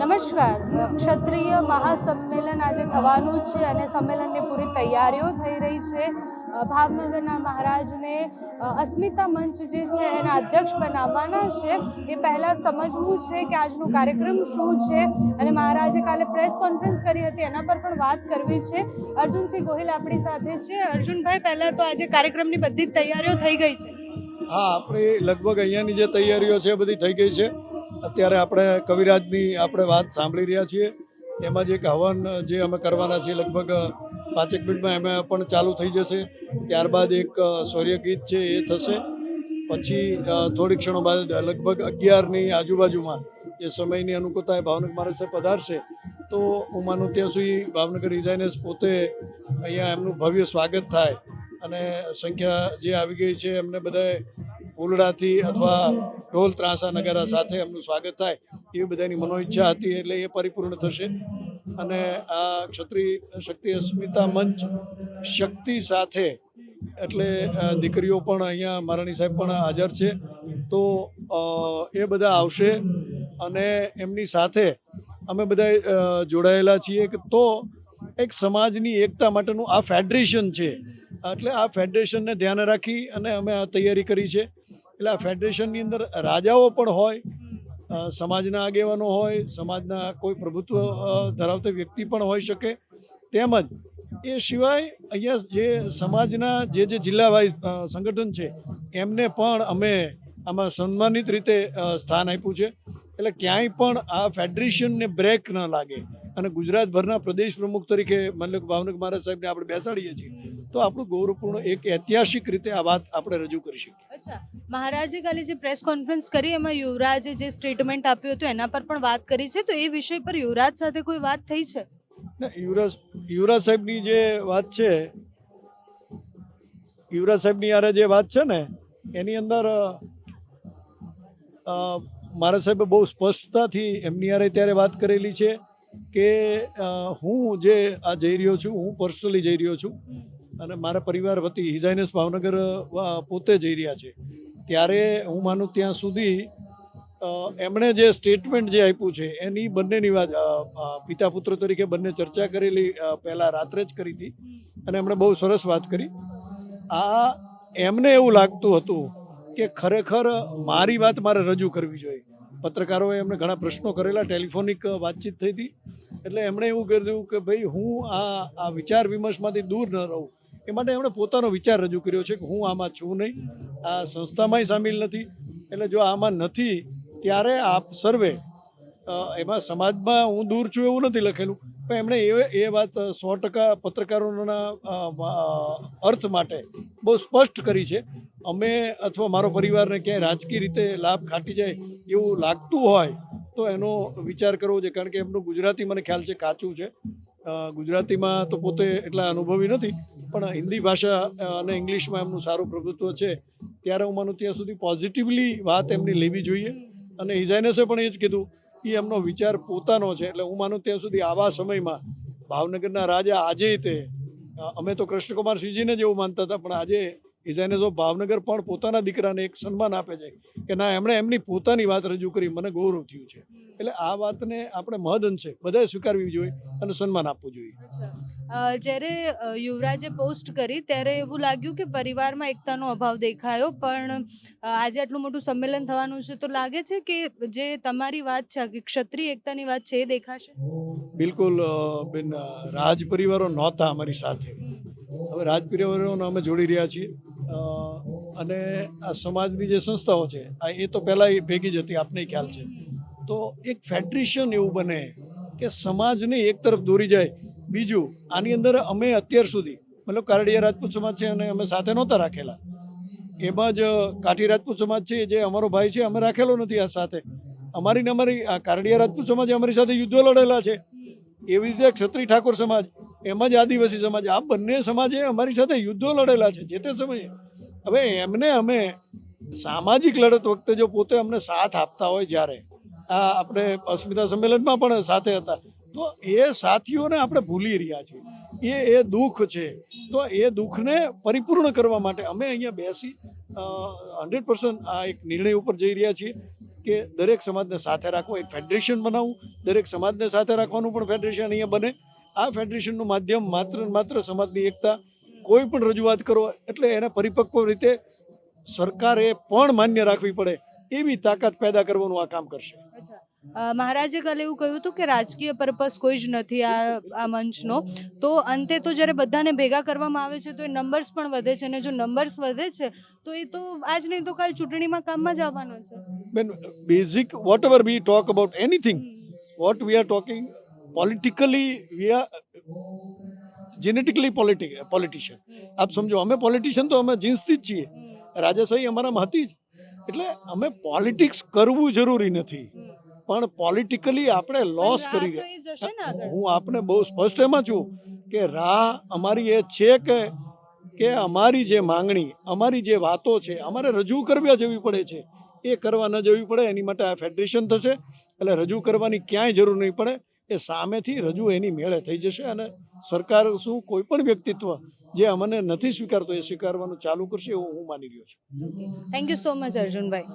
નમસ્કાર. ક્ષત્રિય મહાસંમેલન આજે થવાનું છે અને સંમેલનની પૂરી તૈયારીઓ થઈ રહી છે. ભાવનગરના મહારાજને અસ્મિતા મંચ જે છે એના અધ્યક્ષ બનાવવાના છે. એ પહેલાં સમજવું છે કે આજનો કાર્યક્રમ શું છે અને મહારાજે કાલે પ્રેસ કોન્ફરન્સ કરી હતી, એના પર પણ વાત કરવી છે. અર્જુનસિંહ ગોહિલ આપણી સાથે છે. અર્જુનભાઈ, પહેલાં તો આજે કાર્યક્રમની બધી જ તૈયારીઓ થઈ ગઈ છે. હા, આપણે લગભગ અહીંયાની જે તૈયારીઓ છે બધી થઈ ગઈ છે. અત્યારે આપણે કવિરાજની આપણે વાત સાંભળી રહ્યા છીએ. એમાં જે એક હવન જે અમે કરવાના છીએ લગભગ પાંચેક મિનિટમાં એમાં પણ ચાલુ થઈ જશે. ત્યારબાદ એક સૌર્ય ગીત છે એ થશે. પછી થોડી ક્ષણો બાદ લગભગ અગિયારની આજુબાજુમાં એ સમયની અનુકૂળતાએ ભાવનગર મહારાજ સાહેબ પધારશે. તો હું માનું ત્યાં સુધી ભાવનગર ડિઝાઇનર્સ પોતે અહીંયા એમનું ભવ્ય સ્વાગત થાય. અને સંખ્યા જે આવી ગઈ છે એમને બધાએ ફૂલડાથી અથવા ઢોલ ત્રાસા નગારા સાથે એમનું સ્વાગત થાય એવી બધાની મનોઈચ્છા હતી એટલે એ પરિપૂર્ણ થશે. અને આ ક્ષત્રિય શક્તિ અસ્મિતા મંચ શક્તિ સાથે એટલે દીકરીઓ પણ અહીંયા મારાણી સાહેબ પણ હાજર છે. તો એ બધા આવશે અને એમની સાથે અમે બધા જોડાયેલા છીએ કે તો એક સમાજની એકતા માટેનું આ ફેડરેશન છે. એટલે આ ફેડરેશનને ધ્યાને રાખી અને અમે આ તૈયારી કરી છે. એટલે આ ફેડરેશનની અંદર રાજાઓ પણ હોય સમાજના આગેવાનો હોય, સમાજના કોઈ પ્રભુત્વ ધરાવતી વ્યક્તિ પણ હોઈ શકે. તેમજ એ સિવાય અહીંયા જે સમાજના જે જે જિલ્લા વાઇઝ સંગઠન છે, એમને પણ અમે આમાં સન્માનિત રીતે સ્થાન આપ્યું છે. એટલે ક્યાંય પણ આ ફેડરેશનને બ્રેક ન લાગે. અને ગુજરાતભરના પ્રદેશ પ્રમુખ તરીકે મતલબ ભાવનક મહારાજ સાહેબને આપણે બેસાડીએ છીએ. તો આપણું ગૌરવપૂર્ણ એક ઐતિહાસિક રીતે આ વાત આપણે રજૂ કરી શકીએ. મહારાજે કાલે જે પ્રેસ કોન્ફરન્સ કરી, એમાં યુવરાજે જે સ્ટેટમેન્ટ આપ્યું હતું, એના પર પણ વાત કરી છે. તો એ વિષય પર યુવરાજ સાથે કોઈ વાત થઈ છે? યુવરાજ યુવરાજ સાહેબની જે વાત છે, યુવરાજ સાહેબની યારે જે વાત છે ને, એની અંદર મારા સાહેબે બહુ સ્પષ્ટતાથી એમની યારે ત્યારે વાત કરેલી છે કે હું જે આ જઈ રહ્યો છું, હું પર્સનલી જઈ રહ્યો છું અને મારા પરિવાર વતી હિઝાઇનસ ભાવનગર પોતે જઈ રહ્યા છે. ત્યારે હું માનું ત્યાં સુધી એમણે જે સ્ટેટમેન્ટ જે આપ્યું છે, એની બંનેની વાત પિતા પુત્ર તરીકે બંને ચર્ચા કરેલી પહેલાં રાત્રે જ કરી હતી. અને એમણે બહુ સરસ વાત કરી. આ એમને એવું લાગતું હતું કે ખરેખર મારી વાત મારે રજૂ કરવી જોઈએ. પત્રકારોએ એમને ઘણા પ્રશ્નો કરેલા, ટેલિફોનિક વાતચીત થઈ હતી. એટલે એમણે એવું કહ્યું કે ભાઈ હું આ આ વિચાર વિમર્શમાંથી દૂર ન રહું. એ માટે એમણે પોતાનો વિચાર રજૂ કર્યો છે કે હું આમાં છું નહીં. આ સંસ્થામાંય સામેલ નથી. એટલે જો આમાં નથી, ત્યારે આપ સર્વે એમાં સમાજમાં હું દૂર છું એવું નથી લખેલું. પણ એમણે એ એ વાત સો ટકા પત્રકારોના અર્થ માટે બહુ સ્પષ્ટ કરી છે. અમે અથવા મારો પરિવારને ક્યાંય રાજકીય રીતે લાભ ખાટી જાય એવું લાગતું હોય, તો એનો વિચાર કરવો છે કારણ કે એમનું ગુજરાતી મને ખ્યાલ છે, કાચું છે. ગુજરાતીમાં તો પોતે એટલા અનુભવી નથી. પણ હિન્દી ભાષા અને ઇંગ્લિશમાં એમનું સારું પ્રભુત્વ છે. ત્યારે હું માનું ત્યાં સુધી પોઝિટિવલી વાત એમની લેવી જોઈએ. અને ઇઝાઇનસે પણ એ જ કીધું એ એમનો વિચાર પોતાનો છે. એટલે હું માનું ત્યાં સુધી આવા સમયમાં ભાવનગરના રાજા આજે તે અમે તો કૃષ્ણકુમાર સિંહજીને જ એવું માનતા હતા, પણ આજે હિઝાઇનસ જો ભાવનગર પણ પોતાના દીકરાને એક સન્માન આપે છે કે ના એમણે એમની પોતાની વાત રજૂ કરી મને ગૌરવ થયું છે. એટલે આ વાતને આપણે મહદઅંશે બધાએ સ્વીકારવી જોઈએ અને સન્માન આપવું જોઈએ. જ્યારે યુવરાજે પોસ્ટ કરી ત્યારે એવું લાગ્યું કે પરિવારમાં એકતાનો અભાવ દેખાયો પણ આજે આટલું મોટું સંમેલન થવાનું છે તો લાગે છે કે જે તમારી વાત છે કે ક્ષત્રિય એકતાની વાત છે એ દેખાશે? બિલકુલ બેન રાજ પરિવારો નહોતા અમારી સાથે. હવે રાજ પરિવારોને અમે જોડી રહ્યા છીએ. અને આ સમાજની જે સંસ્થાઓ છે, આ એ તો પહેલાં એ ભેગી જ હતી, આપને ખ્યાલ છે. તો એક ફેડરેશન એવું બને કે સમાજને એક તરફ દોરી જાય. બીજું, આની અંદર અમે અત્યાર સુધી, મતલબ કારડિયા રાજપૂત સમાજ છે અને અમે સાથે નહોતા રાખેલા. એમાં જ કાઠી રાજપૂત સમાજ છે, જે અમારો ભાઈ છે, અમે રાખેલો નથી આ સાથે. અમારી ને અમારી, આ કારડિયા રાજપૂત સમાજે અમારી સાથે યુદ્ધો લડેલા છે. એવી રીતે ક્ષત્રિય ઠાકોર સમાજ એમાં જ આદિવાસી સમાજ આ બંને સમાજે અમારી સાથે યુદ્ધો લડેલા છે, જે તે સમયે. હવે એમને અમે સામાજિક લડત વખતે જો પોતે અમને સાથ આપતા હોય જ્યારે, આ આપણે અસ્મિતા સંમેલનમાં પણ સાથે હતા, તો એ સાથીઓને આપણે ભૂલી રહ્યા છીએ. એ એ દુઃખ છે. તો એ દુઃખને પરિપૂર્ણ કરવા માટે અમે અહીંયા બેસી હંડ્રેડ પર્સન્ટ આ એક નિર્ણય ઉપર જઈ રહ્યા છીએ કે દરેક સમાજને સાથે રાખવો, એક ફેડરેશન બનાવવું. દરેક સમાજને સાથે રાખવાનું પણ ફેડરેશન અહીંયા બને. આ ફેડરેશનનું માધ્યમ માત્ર માત્ર સમાજની એકતા કોઈ પણ રજૂઆત કરો એટલે એને પરિપક્વ રીતે સરકારે પણ માન્ય રાખવી પડે એવી તાકાત પેદા કરવાનું આ કામ કરશે. મહારાજે કાલે એવું કહ્યું હતું કે રાજકીય પર્પસ કોઈ જ નથી આ આ મંચનો. તો અંતે તો જ્યારે બધાને ભેગા કરવામાં આવે છે તો એ નંબર્સ પણ વધે છે અને જો નંબર્સ વધે છે તો એ તો આજ નહીં તો કાલ ચૂંટણીમાં કામમાં જ આવવાનો છે. બેન basic whatever we talk about anything what we are talking politically we are genetically politic politician આપ સમજો અમે પોલિટિશિયન તો અમે જીન્સથી જ છીએ. રાજાશાહી અમારામાં હતી જ. એટલે અમે પોલિટિક્સ કરવું જરૂરી નથી. પણ પોલિટિકલી આપણે લોસ કરી રહ્યા. હું આપને બહુ સ્પષ્ટ એમાં છું કે રાહ અમારી એ છે કે કે અમારી જે માંગણી અમારી જે વાતો છે અમારે રજૂ કરવા જવી પડે છે. એ કરવા ન જવી પડે એની માટે આ ફેડરેશન થશે. એટલે રજૂ કરવાની ક્યાંય જરૂર નહીં પડે. એ સામેથી રજૂ એની મેળે થઈ જશે અને સરકાર શું કોઈ પણ વ્યક્તિત્વ જે અમને નથી સ્વીકારતો એ સ્વીકારવાનું ચાલુ કરશે એવું હું માની રહ્યો છું. Thank you so much Arjunbhai